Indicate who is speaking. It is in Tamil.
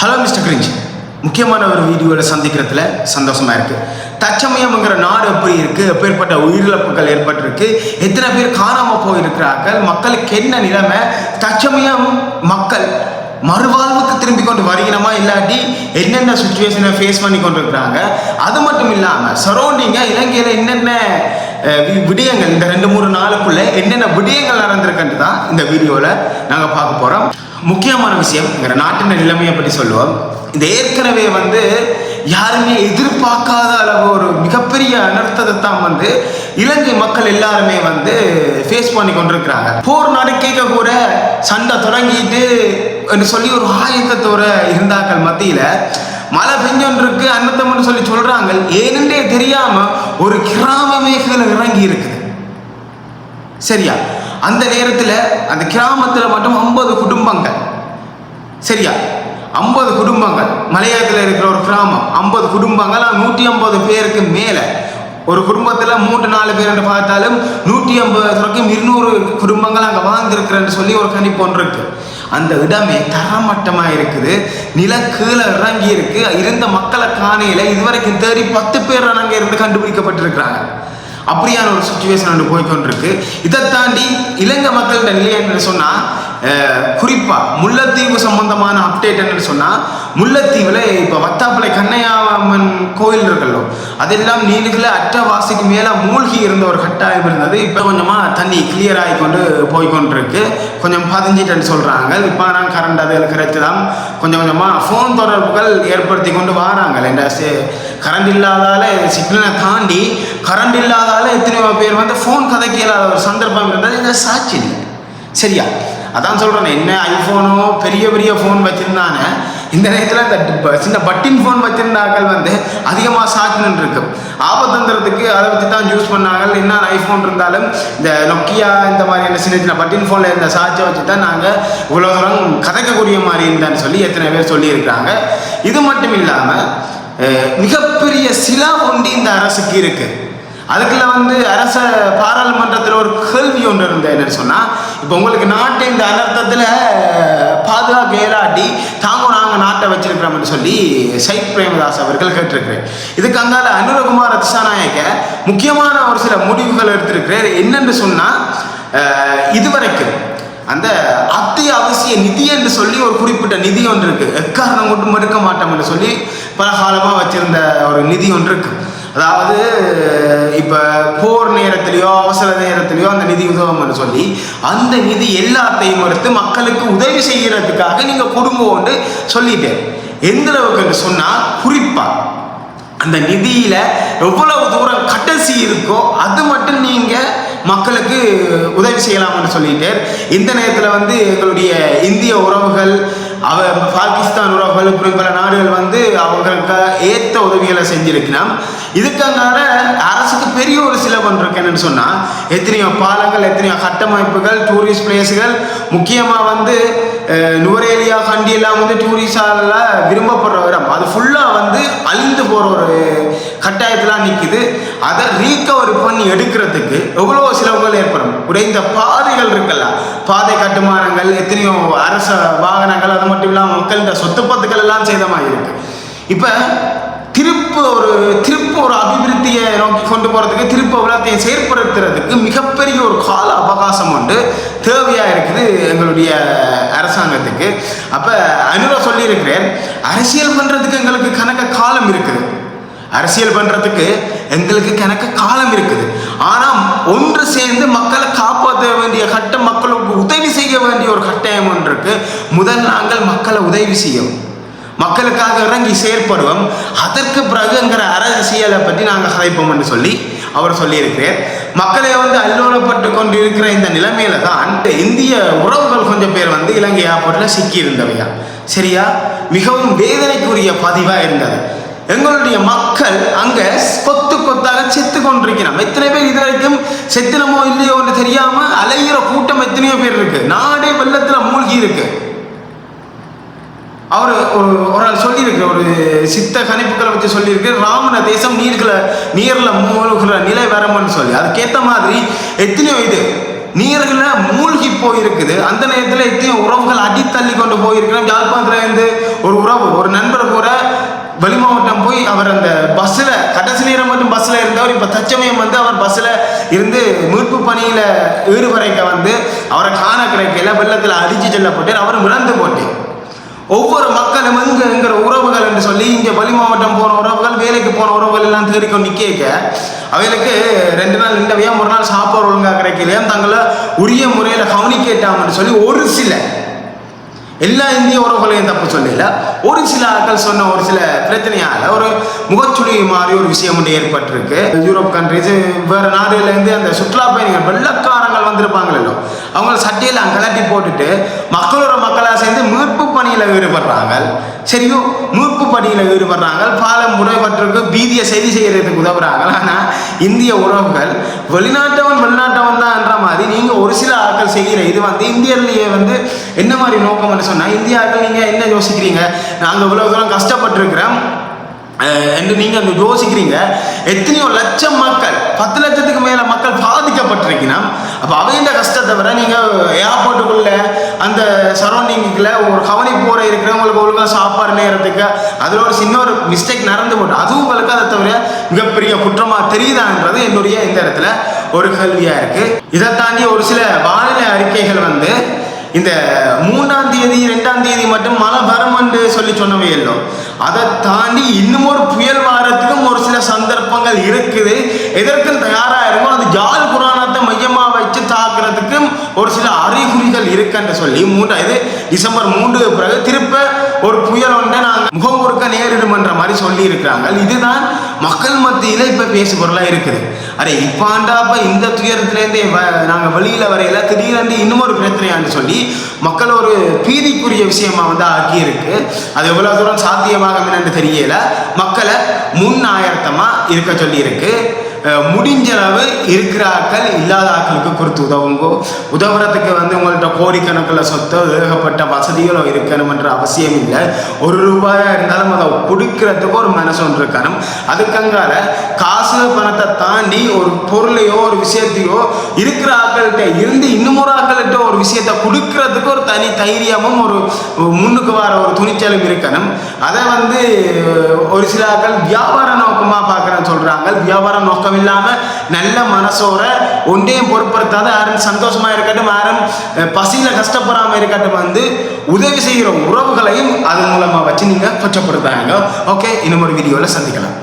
Speaker 1: ஹலோ மிஸ்டர் கிரிஞ்ச் முக்கியமான ஒரு வீடியோவில் சந்திக்கிறதுல சந்தோஷமாக இருக்குது தச்சமயம்ங்கிற நாடு எப்படி இருக்குது எப்பேற்பட்ட உயிரிழப்புகள் ஏற்பட்டிருக்கு? எத்தனை பேர் காணாமல் போயிருக்கிறார்கள்? மக்களுக்கு என்ன நிலைமை? தச்சமயம் மக்கள் மறுவாழ்வுக்கு திரும்பி கொண்டு வருகிறோமா இல்லாட்டி என்னென்ன சுச்சுவேஷனை ஃபேஸ் பண்ணி கொண்டு இருக்கிறாங்க அது மட்டும் இல்லாமல் சரௌண்டிங்காக இலங்கையில் என்னென்ன வி- விடயங்கள் இந்த ரெண்டு மூணு நாளுக்குள்ள என்னென்ன விடயங்கள் நடந்திருக்குன்ட்டு தான் இந்த வீடியோவில் நாங்கள் பார்க்க போகிறோம் முக்கியமான விஷயம் எங்கள் நாட்டின் நிலைமையை பற்றி சொல்லுவோம். இந்த ஏற்கனவே வந்து யாருமே எதிர்பார்க்காத அளவு ஒரு மிகப்பெரிய அனர்த்தத்தை தான் வந்து இலங்கை மக்கள் எல்லாருமே வந்து ஃபேஸ் பண்ணி கொண்டிருக்கிறாங்க. போர் நடக்க கூட சண்டை தொடங்கிட்டு என்று சொல்லி ஒரு ஆயத்தத்தோட இருந்தாக்கள் மத்தியில். மழை பெஞ்சொன்றிருக்கு அன்னத்தம்னு சொல்லி சொல்றாங்க. ஏனென்றே தெரியாம ஒரு கிராமமே கீழே இறங்கி இருக்குது. சரியா? அந்த நேரத்தில் அந்த கிராமத்தில் மட்டும் ஐம்பது குடும்பங்கள். சரியா? ஐம்பது குடும்பங்கள். மலையாளத்தில் இருக்கிற ஒரு கிராமம். ஐம்பது குடும்பங்கள் நூற்றி ஐம்பது பேருக்கு மேலே. ஒரு குடும்பத்தில் மூன்று நாலு பேர் என்று பார்த்தாலும் நூற்றி ஐம்பது வரைக்கும் இருநூறு குடும்பங்கள் அங்கே வாழ்ந்துருக்குறேன்னு சொல்லி ஒரு கணிப்பு ஒன்று இருக்கு. அந்த இடமே தரமட்டமாக இருக்குது. நில கீழே இறங்கி இருக்கு. இருந்த மக்களை காணையில் இதுவரைக்கும் தேடி பத்து பேர் அங்கே இருந்து கண்டுபிடிக்கப்பட்டிருக்கிறாங்க. அப்படியான ஒரு சுச்சுவேஷன் ஒன்று போய்கொண்டிருக்கு இதை தாண்டி இலங்கை மக்கள்கிட்ட நிலை என்று சொன்னால் குறிப்பாக முல்லைத்தீவு சம்பந்தமான அப்டேட் என்னன்னு சொன்னால் முல்லைத்தீவில் இப்போ வத்தாப்பளை கண்ணையாமன் கோயில் இருக்கல்லோ அதெல்லாம் நீர்களை அற்றவாசிக்கு மேலே மூழ்கி இருந்த ஒரு கட்டாயம் இருந்தது. இப்போ கொஞ்சமாக தண்ணி கிளியர் ஆகி கொண்டு போய்கொண்டிருக்கு கொஞ்சம் பதிஞ்சிட்டேன்னு சொல்கிறாங்க இப்போ நான் கரண்ட் அது கிடைத்து தான். கொஞ்சம் கொஞ்சமாக ஃபோன் தொடர்புகள் ஏற்படுத்தி கொண்டு வராங்க. என்ற கரண்ட் இல்லாதால சிக்னலை தாண்டி கரண்ட் இல்லாதால எத்தனையோ பேர் வந்து ஃபோன் கதைக்க இல்லாத ஒரு சந்தர்ப்பம் இருந்தது. இந்த சாட்சி சரியா? அதான் சொல்கிறேன் என்ன ஐஃபோனோ பெரிய பெரிய ஃபோன் வச்சுருந்தானே. இந்த நேரத்தில் இந்த ப- சின்ன பட்டின் ஃபோன் வச்சுருந்தாக்கள் வந்து அதிகமாக சாட்சின்னு இருக்கும் ஆபத்துன்றதுக்கு அதை வச்சு தான் யூஸ் பண்ணாங்க என்ன ஐஃபோன் இருந்தாலும் இந்த நொக்கியா இந்த மாதிரியான சின்ன சின்ன பட்டின் ஃபோனில் இருந்த சாட்சியை வச்சு தான் நாங்கள் இவ்வளோ தூரம் கதைக்கக்கூடிய மாதிரி இருந்தான்னு சொல்லி எத்தனை பேர் சொல்லியிருக்கிறாங்க. இது மட்டும் இல்லாமல் மிகப்பெரிய சிலா ஒன்றி இந்த அரசுக்கு இருக்குது அதுக்குள்ள வந்து அரச பாராளுமன்றத்தில் ஒரு கேள்வி ஒன்று இருந்தது. என்னன்னு சொன்னால் இப்போ உங்களுக்கு நாட்டை இந்த அனர்த்தத்தில் பாதுகாக்க இயலாட்டி தாங்க நாங்கள் நாட்டை வச்சிருக்கிறோம்னு சொல்லி சைத் பிரேமதாஸ் அவர்கள் கேட்டிருக்கிறேன் இதுக்கு அந்தால அனுரகுமார் திசாநாயக்க முக்கியமான ஒரு சில முடிவுகள் எடுத்திருக்கிறார். என்னென்று சொன்னால் இதுவரைக்கும் அந்த அத்தியாவசிய நிதி என்று சொல்லி ஒரு குறிப்பிட்ட நிதி ஒன்று இருக்குது எக்காரணம் மட்டும் மறுக்க மாட்டோம் என்று சொல்லி பல காலமாக வச்சிருந்த ஒரு நிதி ஒன்று இருக்குது அதாவது இப்போ போர் நேரத்திலேயோ அவசர நேரத்திலேயோ அந்த நிதி உதவும்னு சொல்லி அந்த நிதி எல்லாத்தையும் எடுத்து மக்களுக்கு உதவி செய்கிறதுக்காக நீங்கள் குடும்பம் ஒன்று சொல்லிட்டேன். எந்த அளவுக்குன்னு சொன்னால் குறிப்பாக அந்த நிதியில் எவ்வளவு தூரம் கட்டசி இருக்கோ அது மட்டும் நீங்கள் மக்களுக்கு உதவி செய்யலாம்னு சொல்லிட்டு இந்த நேரத்தில் வந்து எங்களுடைய இந்திய உறவுகள் அவ பாகிஸ்தான் உறவுகள் இப்படி பல நாடுகள் வந்து அவங்களுக்கு ஏற்ற உதவிகளை செஞ்சிருக்கலாம் இதுக்காக அரசுக்கு பெரிய ஒரு சிலவன் இருக்கு. சொன்னால் எத்தனையோ பாலங்கள் எத்தனையோ கட்டமைப்புகள் டூரிஸ்ட் பிளேஸுகள் முக்கியமாக வந்து அஹ், நுவரேலியா கண்டி எல்லாம் வந்து டூரிஸ்டால விரும்பப்படுற இடம். அது ஃபுல்லாக வந்து அழிந்து போகிற ஒரு கட்டாயத்தெலாம் நிற்குது அதை ரீகவர் பண்ணி எடுக்கிறதுக்கு எவ்வளோ செலவுகள் ஏற்படும். உடைந்த பாதைகள் இருக்குல்ல பாதை கட்டுமானங்கள் எத்தனையோ அரச வாகனங்கள் அது மட்டும் இல்லாமல் மக்களின் சொத்து பத்துக்கள் எல்லாம் சேதமாக இருக்கு. இப்போ திருப்பு ஒரு திருப்பு ஒரு அபிவிருத்தியை நோக்கி கொண்டு போகிறதுக்கு திருப்பு எல்லாத்தையும் செயற்படுத்துறதுக்கு மிகப்பெரிய ஒரு கால அவகாசம் உண்டு. தேவையாக இருக்குது எங்களுடைய அரசாங்கத்துக்கு. அப்போ அனுரா சொல்லியிருக்கிறேன் அரசியல் பண்ணுறதுக்கு எங்களுக்கு கணக்க காலம் இருக்குது. அரசியல் பண்ணுறதுக்கு எங்களுக்கு கணக்க காலம் இருக்குது. ஆனால் ஒன்று சேர்ந்து மக்களை காப்பாற்ற வேண்டிய கட்டம் மக்களுக்கு உதவி செய்ய வேண்டிய ஒரு கட்டாயம் முதல் நாங்கள் மக்களை உதவி செய்யும் மக்களுக்காக இறங்கி செயற்படுவோம் அதற்கு பிறகுங்கிற அரசியலை பற்றி நாங்கள் கதைப்போம் என்று சொல்லி அவர் சொல்லியிருக்கிறார். மக்களை வந்து அல்லோலப்பட்டு கொண்டு இருக்கிற இந்த நிலைமையில தான் இந்திய உறவுகள் கொஞ்சம் பேர் வந்து இலங்கை ஏர்போர்ட்டில் சிக்கி இருந்தவையா சரியா? மிகவும் வேதனைக்குரிய பதிவாக இருந்தது. எங்களுடைய மக்கள் அங்க கொத்து கொத்தாக செத்து கொண்டிருக்கிறோம் எத்தனை பேர் இது வரைக்கும் செத்தினமோ இல்லையோன்னு தெரியாம அலையிற கூட்டம் எத்தனையோ பேர் இருக்கு. நாடே வெள்ளத்துல மூழ்கி இருக்கு. அவர் ஒரு ஒரு ஆள் சொல்லியிருக்கு ஒரு சித்த கணிப்புகளை வச்சு சொல்லியிருக்கு. ராமன தேசம் நீர்களை நீரில் மூழ்கிற நிலை வரமன்னு சொல்லி. அதுக்கேற்ற மாதிரி எத்தனையோ இது நீர்களை மூழ்கி போயிருக்குது. அந்த நேரத்தில் எத்தனையோ உறவுகள் அடித்தள்ளி கொண்டு போயிருக்கிறோம் யாழ்ப்பாணத்துல இருந்து ஒரு உறவு ஒரு நண்பர் கூட வெளி மாவட்டம் போய் அவர் அந்த பஸ்ஸில் கடைசி நேரம் மட்டும் பஸ்ஸில் இருந்தவர் இப்போ தச்சமயம் வந்து அவர் பஸ்ஸில் இருந்து மீட்பு பணியில் ஈடுபறைக்க வந்து அவரை காண கிடைக்கல வெள்ளத்தில் அடித்து செல்லப்பட்டு அவர் இறந்து போட்டேன் ஒவ்வொரு மக்களும் எங்க எங்கிற உறவுகள் என்று சொல்லி இங்கே வெளி மாவட்டம் போன உறவுகள் வேலைக்கு போன உறவுகள் எல்லாம் தேடிக்கொண்டு நிற்க அவைகளுக்கு ரெண்டு நாள் நின்றவையா ஒரு நாள் சாப்பாடு ஒழுங்காக கிடைக்கலையா தங்களை உரிய முறையில் கவனிக்கட்டாமன்னு சொல்லி ஒரு சில எல்லா இந்திய உறவுகளையும் தப்பு சொல்லல. ஒரு சில ஆட்கள் சொன்ன ஒரு சில பிரச்சனையால ஒரு முகச்சுடி மாதிரி ஒரு விஷயம் ஒன்று ஏற்பட்டிருக்கு. யூரோப் கண்ட்ரிஸ் வேற நாடுகள்லேருந்து அந்த சுற்றுலா பயணிகள் வெள்ளக்காரன் வெள்ளக்காரங்கள் வந்திருப்பாங்களோ அவங்க சட்டையெல்லாம் கலட்டி போட்டுட்டு மக்களோட மக்களாக சேர்ந்து மீட்பு பணியில் ஈடுபடுறாங்க. சரியோ? மீட்பு பணியில் ஈடுபடுறாங்க. பாலம் முறைப்பட்டிருக்கு பீதியை சரி செய்கிறதுக்கு உதவுறாங்க. ஆனால் இந்திய உறவுகள் வெளிநாட்டவன் வெளிநாட்டவன் தான்ன்ற மாதிரி நீங்கள் ஒரு சில ஆட்கள் செய்கிற இது வந்து இந்தியர்லேயே வந்து என்ன மாதிரி நோக்கம்னு சொன்னால் இந்தியாக்கள் நீங்கள் என்ன யோசிக்கிறீங்க? நாங்கள் இவ்வளோ தூரம் கஷ்டப்பட்டுருக்கிறோம். என்று நீங்கள் அந்த யோசிக்கிறீங்க. எத்தனையோ லட்சம் மக்கள் பத்து பாதிக்கப்பட்டிருக்கணும் அப்ப அவங்க கஷ்டத்தை விட நீங்க ஏர்போர்ட்டுக்குள்ள அந்த சரௌண்டிங்குள்ள ஒரு கவனி போற இருக்கிறவங்களுக்கு ஒழுங்காக சாப்பாடு நேரத்துக்கு அதுல ஒரு சின்ன ஒரு மிஸ்டேக் நடந்து போட்டு அதுவும் உங்களுக்கு அதை தவிர மிகப்பெரிய குற்றமாக தெரியுதான்றது என்னுடைய இந்த இடத்துல ஒரு கேள்வியா இருக்கு. இதை தாண்டி ஒரு சில வானிலை அறிக்கைகள் வந்து இந்த மூணாம் தேதி ரெண்டாம் தேதி மட்டும் மழை வரும் என்று சொல்லி சொன்னவே இல்லை அதை தாண்டி இன்னும் ஒரு புயல் வாரத்துக்கும் ஒரு சில சந்தர்ப்பங்கள் இருக்குது. எதற்கும் தயாராக இருக்கும் அது ஜால் ஒரு சில அறிகுறிகள் இருக்குன்னு சொல்லி மூன்றா இது டிசம்பர் மூன்று பிறகு திருப்ப ஒரு புயல் ஒன்றை நாங்கள் முகம் கொடுக்க நேரிடும்ன்ற மாதிரி சொல்லி இருக்கிறாங்க இதுதான் மக்கள் மத்தியில் இப்போ பேசு பொருளாக இருக்குது. அரே இப்பாண்டாப்ப இந்த துயரத்துலேருந்து நாங்கள் வெளியில் வரையில திடீரென்று இன்னும் ஒரு பிரச்சனையான்னு சொல்லி மக்கள் ஒரு பீதிக்குரிய விஷயமா வந்து ஆக்கியிருக்கு. அது எவ்வளோ தூரம் சாத்தியமாகும் என்னன்னு தெரியல. மக்களை முன் ஆயத்தமாக இருக்க சொல்லியிருக்கு. முடிஞ்சளவு முடிஞ்ச அளவு இருக்கிற ஆட்கள் இல்லாத ஆட்களுக்கு கொடுத்து உதவுங்கோ. உதவுறதுக்கு வந்து உங்கள்கிட்ட கோடிக்கணக்கில் சொத்தோ ஏகப்பட்ட வசதிகளோ இருக்கணும்ன்ற அவசியம் இல்லை. ஒரு ரூபாயா இருந்தாலும் அதை கொடுக்கறதுக்கு ஒரு மனசு ஒன்று இருக்கணும். அதுக்கங்கால காசு பணத்தை தாண்டி ஒரு பொருளையோ ஒரு விஷயத்தையோ இருக்கிற ஆட்கள்கிட்ட இருந்து இன்னும் ஒரு ஆட்கள்கிட்ட ஒரு விஷயத்தை கொடுக்கறதுக்கு ஒரு தனி தைரியமும் ஒரு முன்னுக்கு வர ஒரு துணிச்சலும் இருக்கணும். அதை வந்து ஒரு சில ஆட்கள் வியாபார நோக்கமாக பார்க்க சொல்கிறாங்க வியாபாரம் நோக்கம் இல்லாமல் நல்ல மனசோட ஒன்றையும் பொருட்படுத்தாத யாரும் சந்தோஷமா இருக்கட்டும் யாரும் பசியில் கஷ்டப்படாமல் இருக்கட்டும் வந்து உதவி செய்கிற உறவுகளையும் அது மூலமாக வச்சு நீங்கள் கொச்சப்படுத்தாங்க. ஓகே இன்னும் ஒரு வீடியோவில் சந்திக்கலாம்.